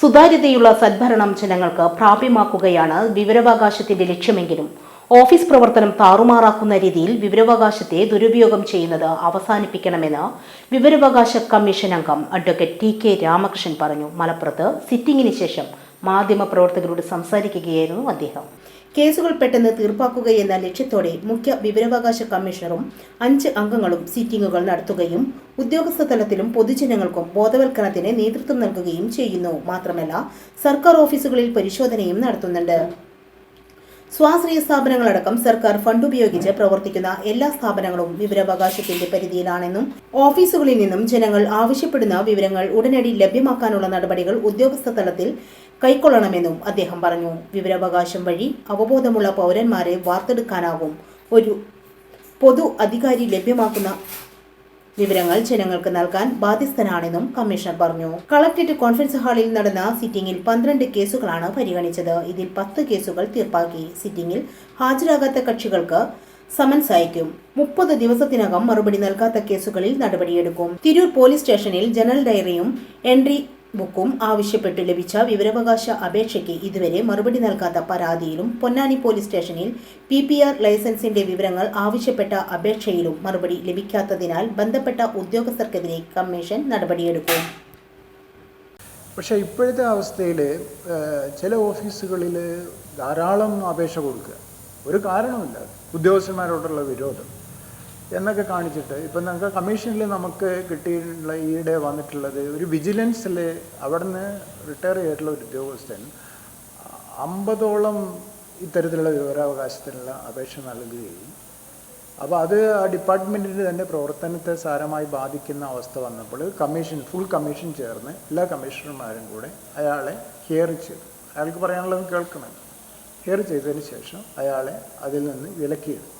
സുതാര്യതയുള്ള സദ്ഭരണം ജനങ്ങൾക്ക് പ്രാപ്യമാക്കുകയാണ് വിവരാവകാശത്തിന്റെ ലക്ഷ്യമെങ്കിലും. ഓഫീസ് പ്രവർത്തനം താറുമാറാക്കുന്ന രീതിയിൽ വിവരാവകാശത്തെ ദുരുപയോഗം ചെയ്യുന്നത് അവസാനിപ്പിക്കണമെന്ന് വിവരാവകാശ കമ്മീഷൻ അംഗം അഡ്വക്കേറ്റ് ടി കെ രാമകൃഷ്ണൻ പറഞ്ഞു. മലപ്പുറത്ത് സിറ്റിംഗിന് ശേഷം മാധ്യമപ്രവർത്തകരോട് സംസാരിക്കുകയായിരുന്നു അദ്ദേഹം. കേസുകൾ പെട്ടെന്ന് തീർപ്പാക്കുക എന്ന ലക്ഷ്യത്തോടെ മുഖ്യ വിവരാവകാശ കമ്മീഷണറും അഞ്ച് അംഗങ്ങളും സിറ്റിംഗുകൾ നടത്തുകയും ഉദ്യോഗസ്ഥ തലത്തിലും പൊതുജനങ്ങൾക്കും ബോധവൽക്കരണത്തിന് നേതൃത്വം നൽകുകയും ചെയ്യുന്നു. മാത്രമല്ല സർക്കാർ ഓഫീസുകളിൽ പരിശോധനയും നടത്തുന്നുണ്ട്. സ്വാശ്രയ സ്ഥാപനങ്ങളടക്കം സർക്കാർ ഫണ്ട് ഉപയോഗിച്ച് പ്രവർത്തിക്കുന്ന എല്ലാ സ്ഥാപനങ്ങളും വിവരാവകാശത്തിന്റെ പരിധിയിലാണെന്നും ഓഫീസുകളിൽ നിന്നും ജനങ്ങൾ ആവശ്യപ്പെടുന്ന വിവരങ്ങൾ ഉടനടി ലഭ്യമാക്കാനുള്ള നടപടികൾ ഉദ്യോഗസ്ഥ തലത്തിൽ കൈക്കൊള്ളണമെന്നും അദ്ദേഹം പറഞ്ഞു. വിവരാവകാശം വഴി അവബോധമുള്ള പൗരന്മാരെ വാർത്തെടുക്കാനാകും. ഒരു പൊതു അധികാരി ലഭ്യമാക്കുന്ന വിവരങ്ങൾ ജനങ്ങൾക്ക് നൽകാൻ ബാധ്യസ്ഥനാണെന്നും കമ്മീഷൻ പറഞ്ഞു. കളക്ടറേറ്റ് കോൺഫറൻസ് ഹാളിൽ നടന്ന സിറ്റിംഗിൽ പന്ത്രണ്ട് കേസുകളാണ് പരിഗണിച്ചത്. ഇതിൽ പത്ത് കേസുകൾ തീർപ്പാക്കി. സിറ്റിംഗിൽ ഹാജരാകാത്ത കക്ഷികൾക്ക് സമൻസ് അയക്കും. മുപ്പത് ദിവസത്തിനകം മറുപടി നൽകാത്ത കേസുകളിൽ നടപടിയെടുക്കും. തിരൂർ പോലീസ് സ്റ്റേഷനിൽ ജനറൽ ഡയറിയും എൻട്രി ബുക്കും ആവശ്യപ്പെട്ട് ലഭിച്ച വിവരാവകാശ അപേക്ഷയ്ക്ക് ഇതുവരെ മറുപടി നൽകാത്ത പരാതിയിലും പൊന്നാനി പോലീസ് സ്റ്റേഷനിൽ പി പി ആർ ലൈസൻസിന്റെ വിവരങ്ങൾ ആവശ്യപ്പെട്ട അപേക്ഷയിലും മറുപടി ലഭിക്കാത്തതിനാൽ ബന്ധപ്പെട്ട ഉദ്യോഗസ്ഥർക്കെതിരെ കമ്മീഷൻ നടപടിയെടുക്കും. പക്ഷേ ഇപ്പോഴത്തെ അവസ്ഥയിൽ ചില ഓഫീസുകളിൽ ധാരാളം അപേക്ഷ കൊടുക്കുക. ഒരു കാരണമില്ല ഉദ്യോഗസ്ഥന്മാരോടുള്ള വിരോധം. എന്നൊക്കെ കാണിച്ചിട്ട് ഇപ്പം നമുക്ക് കമ്മീഷനിൽ നമുക്ക് കിട്ടിയിട്ടുള്ള ഈയിടെ വന്നിട്ടുള്ളത് ഒരു വിജിലൻസിൽ അവിടെ നിന്ന് റിട്ടയർ ചെയ്തിട്ടുള്ള ഒരു ഉദ്യോഗസ്ഥൻ അമ്പതോളം ഇത്തരത്തിലുള്ള വിവരാവകാശത്തിനുള്ള അപേക്ഷ നൽകുകയും അപ്പോൾ അത് ആ ഡിപ്പാർട്ട്മെന്റിന്റെ തന്നെ പ്രവർത്തനത്തെ സാരമായി ബാധിക്കുന്ന അവസ്ഥ വന്നപ്പോൾ കമ്മീഷൻ ഫുൾ കമ്മീഷൻ ചേർന്ന് എല്ലാ കമ്മീഷണർമാരും കൂടെ അയാളെ ഹിയർ ചെയ്തു. അയാൾക്ക് പറയാനുള്ളത് കേൾക്കണം. ഹിയർ ചെയ്തതിന് ശേഷം അയാളെ അതിൽ നിന്ന് വിലക്കിയെടുത്തു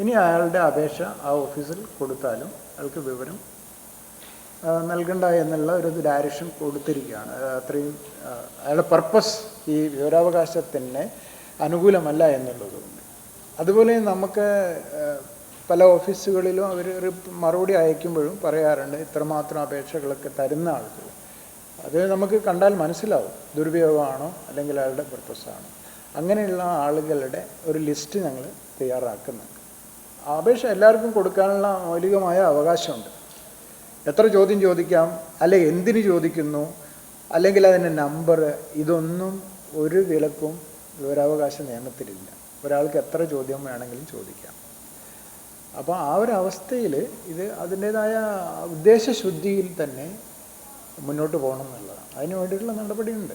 ഇനി അയാളുടെ അപേക്ഷ ആ ഓഫീസിൽ കൊടുത്താലും അയാൾക്ക് വിവരം നൽകണ്ട എന്നുള്ള ഒരു ഡയറക്ഷൻ കൊടുത്തിരിക്കുകയാണ്. അത് അത്രയും അയാളുടെ പർപ്പസ് ഈ വിവരാവകാശത്തിന് അനുകൂലമല്ല എന്നുള്ളതുകൊണ്ട്. അതുപോലെ നമുക്ക് പല ഓഫീസുകളിലും അവർ മറുപടി അയക്കുമ്പോഴും പറയാറുണ്ട് ഇത്രമാത്രം അപേക്ഷകളൊക്കെ തരുന്ന ആൾക്ക്. അത് നമുക്ക് കണ്ടാൽ മനസ്സിലാവും ദുരുപയോഗമാണോ അല്ലെങ്കിൽ അയാളുടെ പർപ്പസാണോ അങ്ങനെയുള്ള ആളുകളുടെ ഒരു ലിസ്റ്റ് ഞങ്ങൾ തയ്യാറാക്കുന്നുണ്ട്. അപേക്ഷ എല്ലാവർക്കും കൊടുക്കാനുള്ള മൗലികമായ അവകാശമുണ്ട്. എത്ര ചോദ്യം ചോദിക്കാം അല്ലെ എന്തിന് ചോദിക്കുന്നു അല്ലെങ്കിൽ അതിന്റെ നമ്പർ ഇതൊന്നും ഒരു വിലക്കും വിവരാവകാശ നിയമത്തിലില്ല. ഒരാൾക്ക് എത്ര ചോദ്യം വേണമെങ്കിലും ചോദിക്കാം. അപ്പോൾ ആ ഒരു അവസ്ഥയിൽ ഇത് അതിന്റേതായ ഉദ്ദേശശുദ്ധിയിൽ തന്നെ മുന്നോട്ട് പോകണം എന്നുള്ളതാണ്. അതിന് വേണ്ടിയിട്ടുള്ള നടപടിയുണ്ട്.